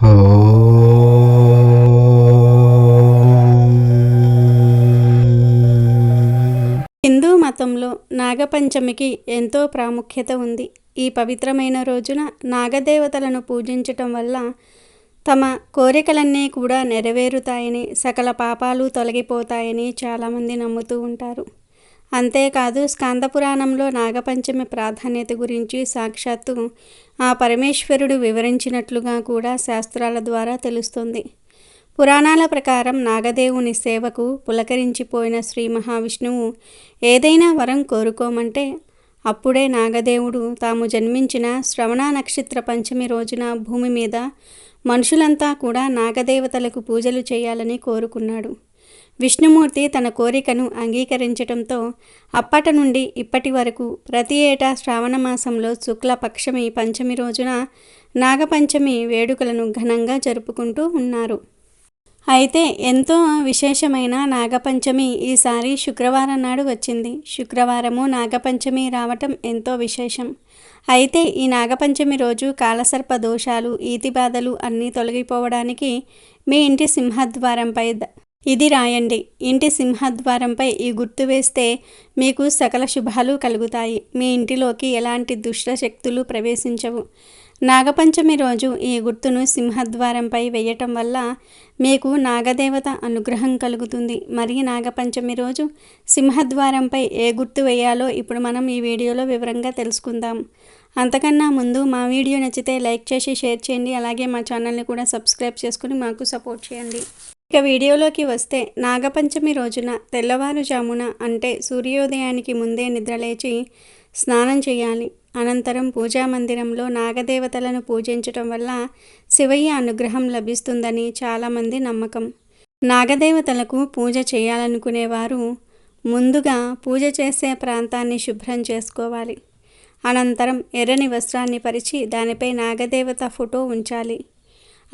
హిందూ మతంలో నాగపంచమికి ఎంతో ప్రాముఖ్యత ఉంది. ఈ పవిత్రమైన రోజున నాగదేవతలను పూజించటం వల్ల తమ కోరికలన్నీ కూడా నెరవేరుతాయని సకల పాపాలు తొలగిపోతాయని చాలామంది నమ్ముతూ ఉంటారు. అంతేకాదు స్కాందపురాణంలో నాగపంచమి ప్రాధాన్యత గురించి సాక్షాత్తు ఆ పరమేశ్వరుడు వివరించినట్లుగా కూడా శాస్త్రాల ద్వారా తెలుస్తుంది. పురాణాల ప్రకారం నాగదేవుని సేవకు పులకరించిపోయిన శ్రీ మహావిష్ణువు ఏదైనా వరం కోరుకోమంటే అప్పుడే నాగదేవుడు తాము జన్మించిన శ్రవణ నక్షత్ర పంచమి రోజున భూమి మీద మనుషులంతా కూడా నాగదేవతలకు పూజలు చేయాలని కోరుకున్నాడు. విష్ణుమూర్తి తన కోరికను అంగీకరించటంతో అప్పటి నుండి ఇప్పటి వరకు ప్రతి ఏటా శ్రావణ మాసంలో శుక్లపక్షమి పంచమి రోజున నాగపంచమి వేడుకలను ఘనంగా జరుపుకుంటూ ఉన్నారు. అయితే ఎంతో విశేషమైన నాగపంచమి ఈసారి శుక్రవారం నాడు వచ్చింది. శుక్రవారము నాగపంచమి రావటం ఎంతో విశేషం. అయితే ఈ నాగపంచమి రోజు కాలసర్ప దోషాలు ఈతి బాధలు అన్నీ తొలగిపోవడానికి మీ ఇంటి సింహద్వారంపై ఇది రాయండి. ఇంటి సింహద్వారంపై ఈ గుర్తు వేస్తే మీకు సకల శుభాలు కలుగుతాయి. మీ ఇంటిలోకి ఎలాంటి దుష్ట శక్తులు ప్రవేశించవు. నాగపంచమి రోజు ఈ గుర్తును సింహద్వారంపై వేయటం వల్ల మీకు నాగదేవత అనుగ్రహం కలుగుతుంది. మరి నాగపంచమి రోజు సింహద్వారంపై ఏ గుర్తు వేయాలో ఇప్పుడు మనం ఈ వీడియోలో వివరంగా తెలుసుకుందాం. అంతకన్నా ముందు మా వీడియో నచ్చితే లైక్ చేసి షేర్ చేయండి. అలాగే మా ఛానల్ని కూడా సబ్స్క్రైబ్ చేసుకుని మాకు సపోర్ట్ చేయండి. ఇక వీడియోలోకి వస్తే నాగపంచమి రోజున తెల్లవారుజామున అంటే సూర్యోదయానికి ముందే నిద్రలేచి స్నానం చేయాలి. అనంతరం పూజా మందిరంలో నాగదేవతలను పూజించటం వల్ల శివయ్య అనుగ్రహం లభిస్తుందని చాలామంది నమ్మకం. నాగదేవతలకు పూజ చేయాలనుకునేవారు ముందుగా పూజ చేసే ప్రాంతాన్ని శుభ్రం చేసుకోవాలి. అనంతరం ఎర్రని వస్త్రాన్ని పరిచి దానిపై నాగదేవత ఫోటో ఉంచాలి.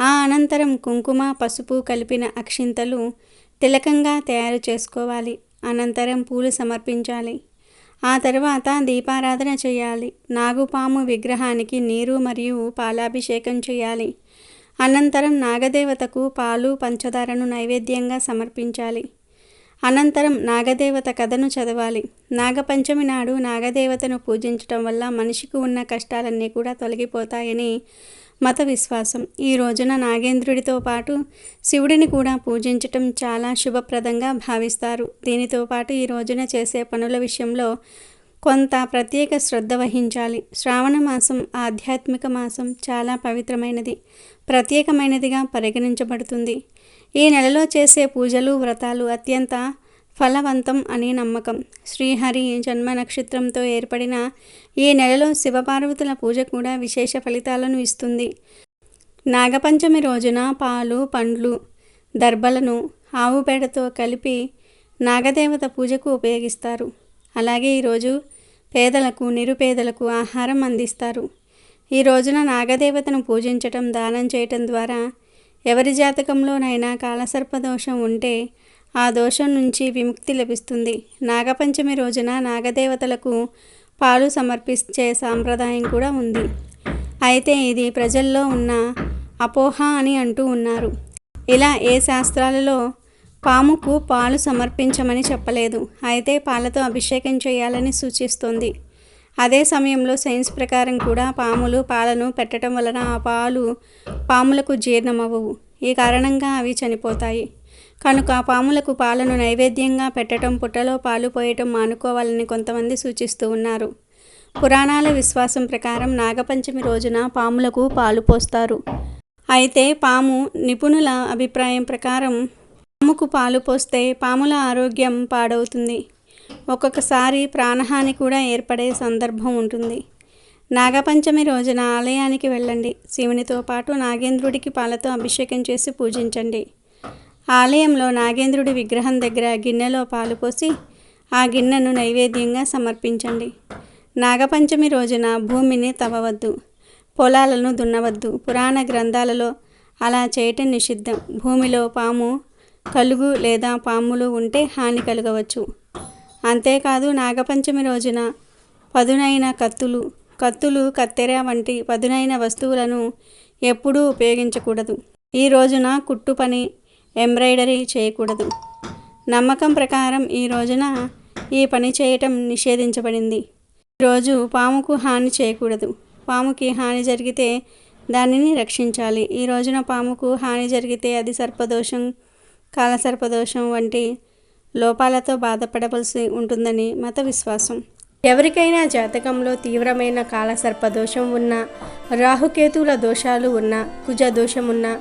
ఆ అనంతరం కుంకుమ పసుపు కలిపిన అక్షింతలు తిలకంగా తయారు చేసుకోవాలి. అనంతరం పూలు సమర్పించాలి. ఆ తర్వాత దీపారాధన చేయాలి. నాగుపాము విగ్రహానికి నీరు మరియు పాలాభిషేకం చేయాలి. అనంతరం నాగదేవతకు పాలు పంచదారను నైవేద్యంగా సమర్పించాలి. అనంతరం నాగదేవత కథను చదవాలి. నాగపంచమి నాడు నాగదేవతను పూజించటం వల్ల మనిషికి ఉన్న కష్టాలన్నీ కూడా తొలగిపోతాయని మత విశ్వాసం. ఈ రోజున నాగేంద్రుడితో పాటు శివుడిని కూడా పూజించటం చాలా శుభప్రదంగా భావిస్తారు. దీనితో పాటు ఈ రోజున చేసే పనుల విషయంలో కొంత ప్రత్యేక శ్రద్ధ వహించాలి. శ్రావణ మాసం ఆధ్యాత్మిక మాసం చాలా పవిత్రమైనది. ప్రత్యేకమైనదిగా పరిగణించబడుతుంది. ఈ నెలలో చేసే పూజలు వ్రతాలు అత్యంత ఫలవంతం అని నమ్మకం. శ్రీహరి జన్మ నక్షత్రంతో ఏర్పడిన ఈ నెలలో శివపార్వతుల పూజ కూడా విశేష ఫలితాలను ఇస్తుంది. నాగపంచమి రోజున పాలు పండ్లు దర్భలను ఆవు పేడతో కలిపి నాగదేవత పూజకు ఉపయోగిస్తారు. అలాగే ఈరోజు పేదలకు నిరుపేదలకు ఆహారం అందిస్తారు. ఈ రోజున నాగదేవతను పూజించటం దానం చేయటం ద్వారా ఎవరి జాతకంలోనైనా కాలసర్పదోషం ఉంటే ఆ దోషం నుంచి విముక్తి లభిస్తుంది. నాగపంచమి రోజున నాగదేవతలకు పాలు సమర్పించే సాంప్రదాయం కూడా ఉంది. అయితే ఇది ప్రజల్లో ఉన్న అపోహ అని అంటూ ఉన్నారు. ఇలా ఏ శాస్త్రాలలో పాముకు పాలు సమర్పించమని చెప్పలేదు. అయితే పాలతో అభిషేకం చేయాలని సూచిస్తుంది. అదే సమయంలో సైన్స్ ప్రకారం కూడా పాములు పాలను పెట్టడం వలన ఆ పాలు పాములకు జీర్ణమవ్వవు. ఈ కారణంగా అవి చనిపోతాయి. కనుక పాములకు పాలను నైవేద్యంగా పెట్టడం పుట్టలో పాలు పోయటం మానుకోవాలని కొంతమంది సూచిస్తూ ఉన్నారు. పురాణాల విశ్వాసం ప్రకారం నాగపంచమి రోజున పాములకు పాలు పోస్తారు. అయితే పాము నిపుణుల అభిప్రాయం ప్రకారం పాముకు పాలు పోస్తే పాముల ఆరోగ్యం పాడవుతుంది. ఒక్కొక్కసారి ప్రాణహాని కూడా ఏర్పడే సందర్భం ఉంటుంది. నాగపంచమి రోజున ఆలయానికి వెళ్ళండి. శివునితో పాటు నాగేంద్రుడికి పాలతో అభిషేకం చేసి పూజించండి. ఆలయంలో నాగేంద్రుడి విగ్రహం దగ్గర గిన్నెలో పాలు పోసి ఆ గిన్నెను నైవేద్యంగా సమర్పించండి. నాగపంచమి రోజున భూమిని తవ్వవద్దు పొలాలను దున్నవద్దు. పురాణ గ్రంథాలలో అలా చేయటం నిషిద్ధం. భూమిలో పాము కలుగు లేదా పాములు ఉంటే హాని కలగవచ్చు. అంతేకాదు నాగపంచమి రోజున పదునైన కత్తులు కత్తులు కత్తెర వంటి పదునైన వస్తువులను ఎప్పుడూ ఉపయోగించకూడదు. ఈ రోజున కుట్టు పని ఎంబ్రాయిడరీ చేయకూడదు. నమ్మకం ప్రకారం ఈ రోజున ఈ పని చేయటం నిషేధించబడింది. ఈరోజు పాముకు హాని చేయకూడదు. పాముకి హాని జరిగితే దానిని రక్షించాలి. ఈ రోజున పాముకు హాని జరిగితే అది సర్పదోషం కాలసర్పదోషం వంటి లోపాలతో బాధపడవలసి ఉంటుందని మత విశ్వాసం. ఎవరికైనా జాతకంలో తీవ్రమైన కాలసర్పదోషం ఉన్నా రాహుకేతువుల దోషాలు ఉన్నా కుజ దోషం ఉన్నా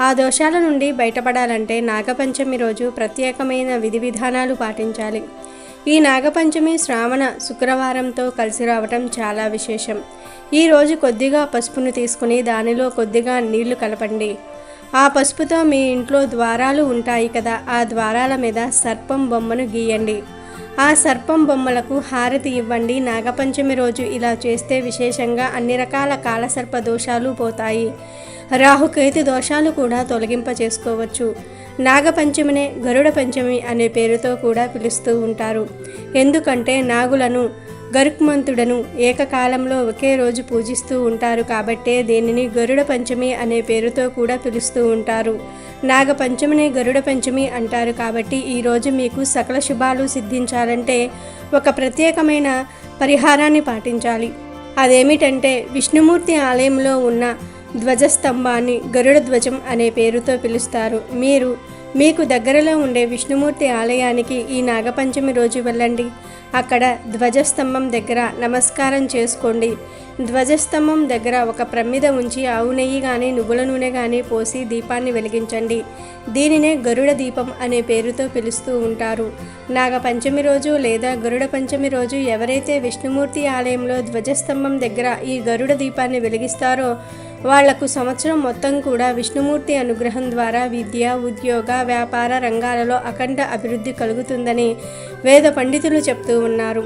ఆ దోషాల నుండి బయటపడాలంటే నాగపంచమి రోజు ప్రత్యేకమైన విధి విధానాలు పాటించాలి. ఈ నాగపంచమి శ్రావణ శుక్రవారంతో కలిసి రావటం చాలా విశేషం. ఈ రోజు కొద్దిగా పసుపును తీసుకుని దానిలో కొద్దిగా నీళ్ళు కలపండి. ఆ పసుపుతో మీ ఇంట్లో ద్వారాలు ఉంటాయి కదా ఆ ద్వారాల మీద సర్పం బొమ్మను గీయండి. ఆ సర్పం బొమ్మలకు హారతి ఇవ్వండి. నాగపంచమి రోజు ఇలా చేస్తే విశేషంగా అన్ని రకాల కాలసర్ప దోషాలు పోతాయి. రాహుకేతు దోషాలు కూడా తొలగింప చేసుకోవచ్చు నాగపంచమినే గరుడ పంచమి అనే పేరుతో కూడా పిలుస్తూ ఉంటారు. ఎందుకంటే నాగులను గరుక్మంతుడను. ఏకకాలంలో ఒకే రోజు పూజిస్తూ ఉంటారు కాబట్టే దీనిని గరుడ పంచమి అనే పేరుతో కూడా పిలుస్తూ ఉంటారు. నాగ పంచమిని గరుడ పంచమి అంటారు కాబట్టి ఈరోజు మీకు సకల శుభాలు సిద్ధించాలంటే ఒక ప్రత్యేకమైన పరిహారాన్ని పాటించాలి. అదేమిటంటే విష్ణుమూర్తి ఆలయంలో ఉన్న ధ్వజస్తంభాన్ని గరుడ ధ్వజం అనే పేరుతో పిలుస్తారు. మీరు మీకు దగ్గరలో ఉండే విష్ణుమూర్తి ఆలయానికి ఈ నాగపంచమి రోజు వెళ్ళండి. అక్కడ ధ్వజస్తంభం దగ్గర నమస్కారం చేసుకోండి. ధ్వజస్తంభం దగ్గర ఒక ప్రమిద ఉంచి ఆవు నెయ్యి కానీ నువ్వుల నూనె కానీ పోసి దీపాన్ని వెలిగించండి. దీనినే గరుడ దీపం అనే పేరుతో పిలుస్తూ ఉంటారు. నాగపంచమి రోజు లేదా గరుడ పంచమి రోజు ఎవరైతే విష్ణుమూర్తి ఆలయంలో ధ్వజస్తంభం దగ్గర ఈ గరుడ దీపాన్ని వెలిగిస్తారో వాళ్ళకు సంవత్సరం మొత్తం కూడా విష్ణుమూర్తి అనుగ్రహం ద్వారా విద్య ఉద్యోగ వ్యాపార రంగాలలో అఖండ అభివృద్ధి కలుగుతుందని వేద పండితులు చెప్తూ ఉన్నారు.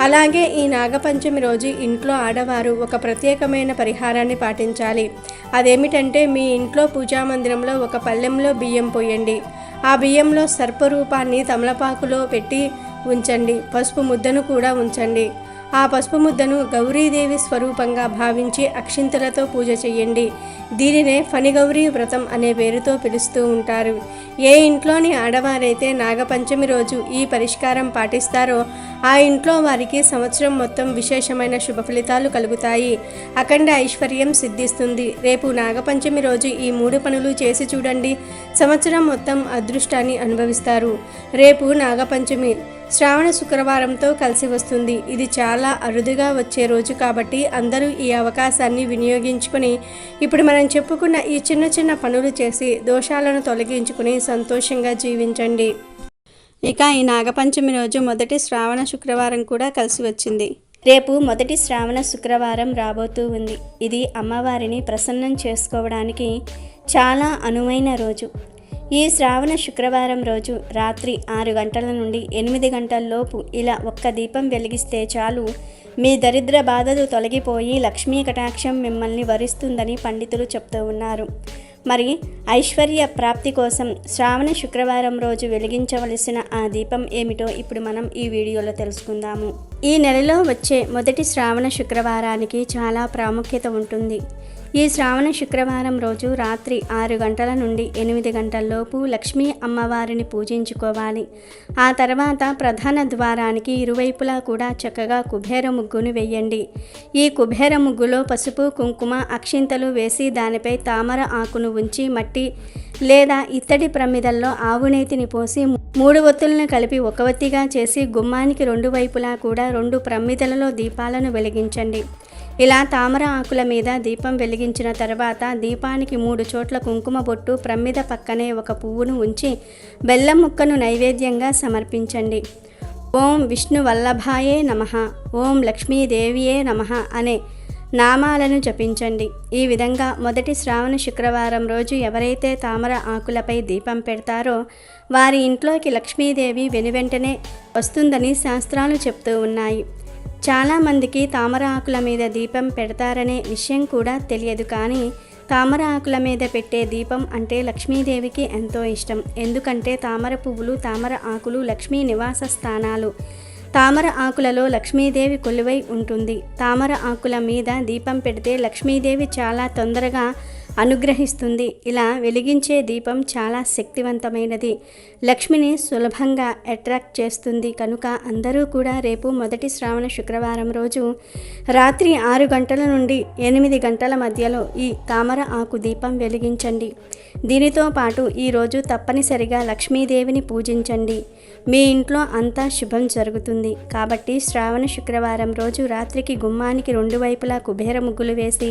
అలాగే ఈ నాగపంచమి రోజు ఇంట్లో ఆడవారు ఒక ప్రత్యేకమైన పరిహారాన్ని పాటించాలి. అదేమిటంటే మీ ఇంట్లో పూజామందిరంలో ఒక పళ్ళెంలో బియ్యం పోయండి. ఆ బియ్యంలో సర్పరూపాన్ని తమలపాకులో పెట్టి ఉంచండి. పసుపు ముద్దను కూడా ఉంచండి. ఆ పసుపు ముద్దను గౌరీదేవి స్వరూపంగా భావించి అక్షింతలతో పూజ చేయండి దీనినే ఫణిగౌరీ వ్రతం అనే పేరుతో పిలుస్తూ ఉంటారు. ఏ ఇంట్లోని ఆడవారైతే నాగపంచమి రోజు ఈ పరిష్కారం పాటిస్తారో ఆ ఇంట్లో వారికి సంవత్సరం మొత్తం విశేషమైన శుభ ఫలితాలు కలుగుతాయి. అఖండ ఐశ్వర్యం సిద్ధిస్తుంది. రేపు నాగపంచమి రోజు ఈ మూడు పనులు చేసి చూడండి. సంవత్సరం మొత్తం అదృష్టాన్ని అనుభవిస్తారు. రేపు నాగపంచమి శ్రావణ శుక్రవారంతో కలిసి వస్తుంది. ఇది చాలా అరుదుగా వచ్చే రోజు కాబట్టి అందరూ ఈ అవకాశాన్ని వినియోగించుకుని ఇప్పుడు మనం చెప్పుకున్న ఈ చిన్న చిన్న పనులు చేసి దోషాలను తొలగించుకుని సంతోషంగా జీవించండి. ఇక ఈ నాగపంచమి రోజు మొదటి శ్రావణ శుక్రవారం కూడా కలిసి వచ్చింది. రేపు మొదటి శ్రావణ శుక్రవారం రాబోతూ ఉంది. ఇది అమ్మవారిని ప్రసన్నం చేసుకోవడానికి చాలా అనువైన రోజు. ఈ శ్రావణ శుక్రవారం రోజు రాత్రి ఆరు గంటల నుండి ఎనిమిది గంటల లోపు ఇలా ఒక్క దీపం వెలిగిస్తే చాలు. మీ దరిద్ర బాధలు తొలగిపోయి లక్ష్మీ కటాక్షం మిమ్మల్ని వరిస్తుందని పండితులు చెప్తూ ఉన్నారు. మరి ఐశ్వర్య ప్రాప్తి కోసం శ్రావణ శుక్రవారం రోజు వెలిగించవలసిన ఆ దీపం ఏమిటో ఇప్పుడు మనం ఈ వీడియోలో తెలుసుకుందాము. ఈ నెలలో వచ్చే మొదటి శ్రావణ శుక్రవారానికి చాలా ప్రాముఖ్యత ఉంటుంది. ఈ శ్రావణ శుక్రవారం రోజు రాత్రి ఆరు గంటల నుండి ఎనిమిది గంటల్లోపు లక్ష్మీ అమ్మవారిని పూజించుకోవాలి. ఆ తర్వాత ప్రధాన ద్వారానికి ఇరువైపులా కూడా చక్కగా కుబేర ముగ్గును వేయండి. ఈ కుబేర ముగ్గులో పసుపు కుంకుమ అక్షింతలు వేసి దానిపై తామర ఆకును ఉంచి మట్టి లేదా ఇత్తడి ప్రమిదల్లో ఆవునేతిని పోసి మూడు ఒత్తులను కలిపి ఒక ఒత్తిగా చేసి గుమ్మానికి రెండు వైపులా కూడా రెండు ప్రమిదలలో దీపాలను వెలిగించండి. ఇలా తామర ఆకుల మీద దీపం వెలిగించిన తర్వాత దీపానికి మూడు చోట్ల కుంకుమ బొట్టు ప్రమ్మిద పక్కనే ఒక పువ్వును ఉంచి బెల్లం ముక్కను నైవేద్యంగా సమర్పించండి. ఓం విష్ణు వల్లభాయే నమ. ఓం లక్ష్మీదేవియే నమ అనే నామాలను జపించండి. ఈ విధంగా మొదటి శ్రావణ శుక్రవారం రోజు ఎవరైతే తామర ఆకులపై దీపం పెడతారో వారి ఇంట్లోకి లక్ష్మీదేవి వెనువెంటనే వస్తుందని శాస్త్రాలు చెప్తూ ఉన్నాయి. చాలామందికి తామర ఆకుల మీద దీపం పెడతారనే విషయం కూడా తెలియదు కానీ తామర ఆకుల మీద పెట్టే దీపం అంటే లక్ష్మీదేవికి ఎంతో ఇష్టం. ఎందుకంటే తామర పువ్వులు తామర ఆకులు లక్ష్మీ నివాస స్థానాలు. తామర ఆకులలో లక్ష్మీదేవి కొలువై ఉంటుంది. తామర ఆకుల మీద దీపం పెడితే లక్ష్మీదేవి చాలా తొందరగా అనుగ్రహిస్తుంది. ఇలా వెలిగించే దీపం చాలా శక్తివంతమైనది. లక్ష్మిని సులభంగా అట్రాక్ట్ చేస్తుంది. కనుక అందరూ కూడా రేపు మొదటి శ్రావణ శుక్రవారం రోజు రాత్రి ఆరు గంటల నుండి ఎనిమిది గంటల మధ్యలో ఈ తామర ఆకు దీపం వెలిగించండి. దీనితో పాటు ఈరోజు తప్పనిసరిగా లక్ష్మీదేవిని పూజించండి. మీ ఇంట్లో అంతా శుభం జరుగుతుంది. కాబట్టి శ్రావణ శుక్రవారం రోజు రాత్రికి గుమ్మానికి రెండు వైపులా కుబేర ముగ్గులు వేసి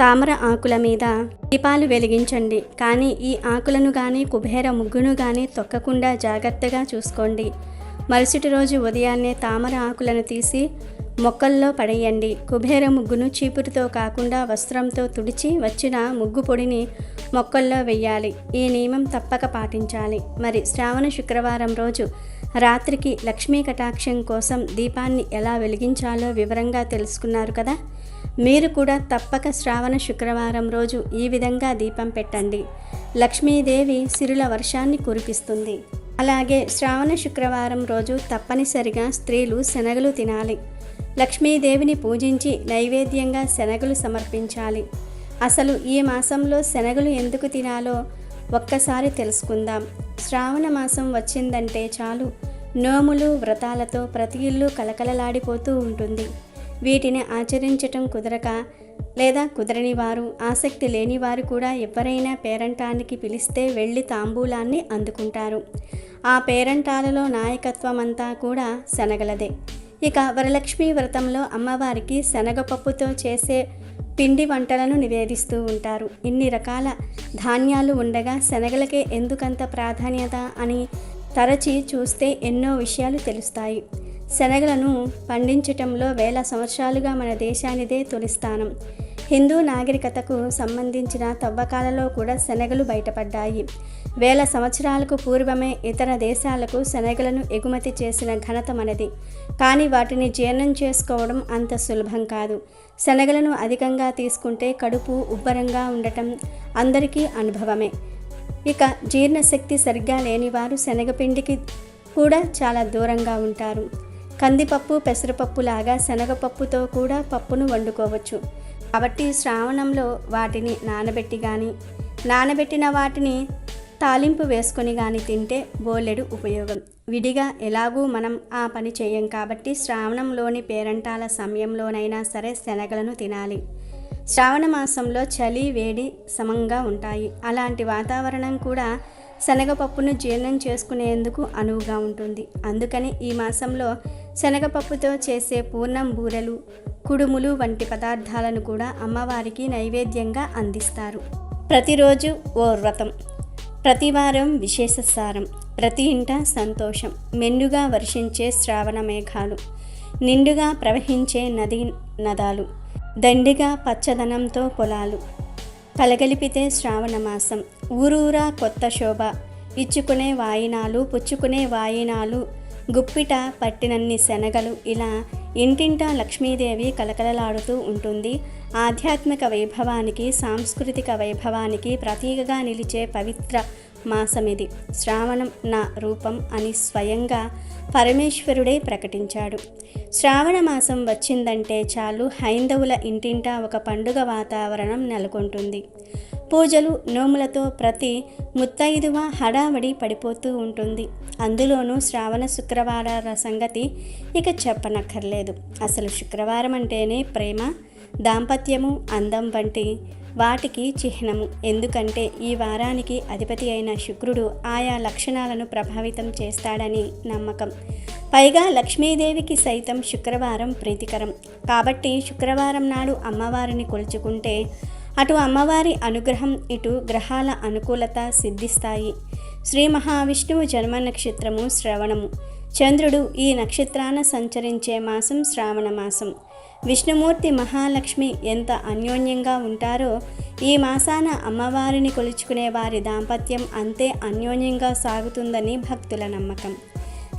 తామర ఆకుల మీద దీపాలు వెలిగించండి. కానీ ఈ ఆకులను కానీ కుబేర ముగ్గును కానీ తొక్కకుండా జాగ్రత్తగా చూసుకోండి. మరుసటి రోజు ఉదయాన్నే తామర ఆకులను తీసి మొక్కల్లో పడేయండి. కుబేర ముగ్గును చీపురుతో కాకుండా వస్త్రంతో తుడిచి వచ్చిన ముగ్గు పొడిని మొక్కల్లో వెయ్యాలి. ఈ నియమం తప్పక పాటించాలి. మరి శ్రావణ శుక్రవారం రోజు రాత్రికి లక్ష్మీ కటాక్షం కోసం దీపాన్ని ఎలా వెలిగించాలో వివరంగా తెలుసుకున్నారు కదా? మీరు కూడా తప్పక శ్రావణ శుక్రవారం రోజు ఈ విధంగా దీపం పెట్టండి. లక్ష్మీదేవి సిరుల వర్షాన్ని కురిపిస్తుంది. అలాగే శ్రావణ శుక్రవారం రోజు తప్పనిసరిగా స్త్రీలు శనగలు తినాలి. లక్ష్మీదేవిని పూజించి నైవేద్యంగా శనగలు సమర్పించాలి. అసలు ఈ మాసంలో శనగలు ఎందుకు తినాలో ఒక్కసారి తెలుసుకుందాం. శ్రావణ మాసం వచ్చిందంటే చాలు. నోములు వ్రతాలతో ప్రతి ఇల్లు కలకలలాడిపోతూ ఉంటుంది. వీటిని ఆచరించటం కుదరక లేదా కుదరని వారు ఆసక్తి లేని వారు కూడా ఎవరైనా పేరంటానికి పిలిస్తే వెళ్ళి తాంబూలాన్ని అందుకుంటారు. ఆ పేరంటాలలో నాయకత్వం అంతా కూడా శనగలదే. ఇక వరలక్ష్మి వ్రతంలో అమ్మవారికి శనగపప్పుతో చేసే పిండి వంటలను నివేదిస్తూ ఉంటారు. ఇన్ని రకాల ధాన్యాలు ఉండగా శనగలకే ఎందుకంత ప్రాధాన్యత అని తరచి చూస్తే ఎన్నో విషయాలు తెలుస్తాయి. శనగలను పండించటంలో వేల సంవత్సరాలుగా మన దేశానిదే తొలి స్థానం. హిందూ నాగరికతకు సంబంధించిన తవ్వకాలలో కూడా శనగలు బయటపడ్డాయి. వేల సంవత్సరాలకు పూర్వమే ఇతర దేశాలకు శనగలను ఎగుమతి చేసిన ఘనత మనది. కానీ వాటిని జీర్ణం చేసుకోవడం అంత సులభం కాదు. శనగలను అధికంగా తీసుకుంటే కడుపు ఉబ్బరంగా ఉండటం అందరికీ అనుభవమే. ఇక జీర్ణశక్తి సరిగ్గా లేని వారు శనగపిండికి కూడా చాలా దూరంగా ఉంటారు. కందిపప్పు పెసరపప్పు లాగా శనగపప్పుతో కూడా పప్పును వండుకోవచ్చు. కాబట్టి శ్రావణంలో వాటిని నానబెట్టి కానీ నానబెట్టిన వాటిని తాలింపు వేసుకొని కానీ తింటే బోలెడు ఉపయోగం. విడిగా ఎలాగూ మనం ఆ పని చేయం కాబట్టి శ్రావణంలోని పేరంటాల సమయంలోనైనా సరే శనగలను తినాలి. శ్రావణ మాసంలో చలి వేడి సమంగా ఉంటాయి. అలాంటి వాతావరణం కూడా శనగపప్పును జీర్ణం చేసుకునేందుకు అనువుగా ఉంటుంది. అందుకని ఈ మాసంలో శనగపప్పుతో చేసే పూర్ణం బూరెలు కుడుములు వంటి పదార్థాలను కూడా అమ్మవారికి నైవేద్యంగా అందిస్తారు. ప్రతిరోజు ఓ వ్రతం ప్రతివారం విశేష సారం ప్రతి ఇంట సంతోషం మెండుగా వర్షించే శ్రావణ మేఘాలు నిండుగా ప్రవహించే నదీ నదాలు దండిగా పచ్చదనంతో పొలాలు కలగలిపితే శ్రావణమాసం ఊరూరా కొత్త శోభ. ఇచ్చుకునే వాయినాలు పుచ్చుకునే వాయినాలు గుప్పిట పట్టినన్ని శనగలు. ఇలా ఇంటింటా లక్ష్మీదేవి కలకలలాడుతూ ఉంటుంది. ఆధ్యాత్మిక వైభవానికి సాంస్కృతిక వైభవానికి ప్రతీకగా నిలిచే పవిత్ర మాసమిది శ్రావణం నా రూపం అని స్వయంగా పరమేశ్వరుడే ప్రకటించాడు. శ్రావణ మాసం వచ్చిందంటే చాలు హైందవుల ఇంటింటా ఒక పండుగ వాతావరణం నెలకొంటుంది. పూజలు నోములతో ప్రతి ముత్తైదువ హడావడి పడిపోతూ ఉంటుంది. అందులోనూ శ్రావణ శుక్రవారాల సంగతి ఇక చెప్పనక్కర్లేదు. అసలు శుక్రవారం అంటేనే ప్రేమ దాంపత్యము అందం వంటి వాటికి చిహ్నము. ఎందుకంటే ఈ వారానికి అధిపతి అయిన శుక్రుడు ఆయా లక్షణాలను ప్రభావితం చేస్తాడని నమ్మకం. పైగా లక్ష్మీదేవికి సైతం శుక్రవారం ప్రీతికరం. కాబట్టి శుక్రవారం నాడు అమ్మవారిని కొలుచుకుంటే అటు అమ్మవారి అనుగ్రహం ఇటు గ్రహాల అనుకూలత సిద్ధిస్తాయి. శ్రీ మహావిష్ణువు జన్మ నక్షత్రము శ్రవణము. చంద్రుడు ఈ నక్షత్రాన సంచరించే మాసం శ్రావణ మాసం. విష్ణుమూర్తి మహాలక్ష్మి ఎంత అన్యోన్యంగా ఉంటారో ఈ మాసాన అమ్మవారిని కొలుచుకునే వారి దాంపత్యం అంతే అన్యోన్యంగా సాగుతుందని భక్తుల నమ్మకం.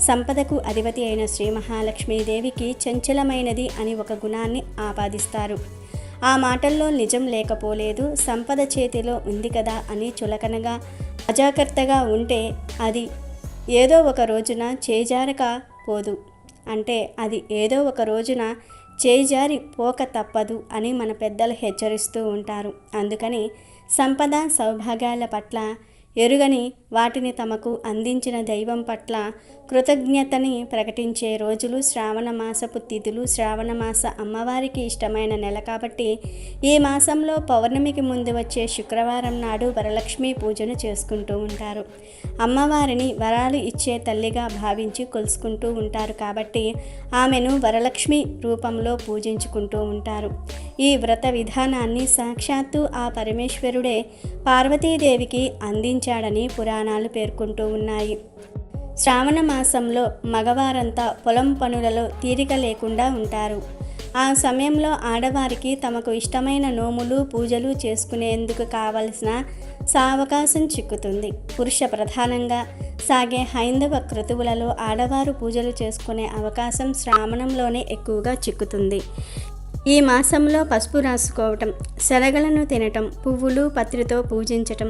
సంపదకు అధిపతి అయిన శ్రీ మహాలక్ష్మీదేవికి చంచలమైనది అని ఒక గుణాన్ని ఆపాదిస్తారు. ఆ మాటల్లో నిజం లేకపోలేదు సంపద చేతిలో ఉంది కదా అని చులకనగా అజాగ్రత్తగా ఉంటే అది ఏదో ఒక రోజున చేజారక పోదు. అంటే అది ఏదో ఒక రోజున చేజారి పోక తప్పదు అని మన పెద్దలు హెచ్చరిస్తూ ఉంటారు. అందుకని సంపద సౌభాగ్యాల పట్ల ఎరుగని వాటిని తమకు అందించిన దైవం పట్ల కృతజ్ఞతని ప్రకటించే రోజులు శ్రావణ మాసపు తిథులు శ్రావణ మాస అమ్మవారికి ఇష్టమైన నెల కాబట్టి ఈ మాసంలో పౌర్ణమికి ముందు వచ్చే శుక్రవారం నాడు వరలక్ష్మి పూజను చేసుకుంటూ ఉంటారు. అమ్మవారిని వరాలు ఇచ్చే తల్లిగా భావించి కొలుసుకుంటూ ఉంటారు కాబట్టి ఆమెను వరలక్ష్మి రూపంలో పూజించుకుంటూ ఉంటారు. ఈ వ్రత విధానాన్ని సాక్షాత్తు ఆ పరమేశ్వరుడే పార్వతీదేవికి అందించాడని పురాణాలు పేర్కొంటూ ఉన్నాయి. శ్రావణ మాసంలో మగవారంతా పొలం పనులలో తీరిక లేకుండా ఉంటారు. ఆ సమయంలో ఆడవారికి తమకు ఇష్టమైన నోములు పూజలు చేసుకునేందుకు కావలసిన సావకాశం చిక్కుతుంది. పురుష ప్రధానంగా సాగే హైందవ క్రతువులలో ఆడవారు పూజలు చేసుకునే అవకాశం శ్రావణంలోనే ఎక్కువగా చిక్కుతుంది. ఈ మాసంలో పసుపు రాసుకోవటం శనగలను తినటం పువ్వులు పత్రితో పూజించటం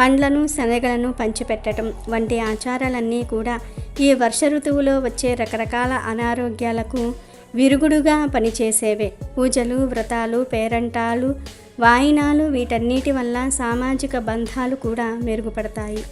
పండ్లను శనగలను పంచిపెట్టడం వంటి ఆచారాలన్నీ కూడా ఈ వర్ష ఋతువులో వచ్చే రకరకాల అనారోగ్యాలకు విరుగుడుగా పనిచేసేవే. పూజలు వ్రతాలు పేరంటాలు వాయినాలు వీటన్నిటి వల్ల సామాజిక బంధాలు కూడా మెరుగుపడతాయి.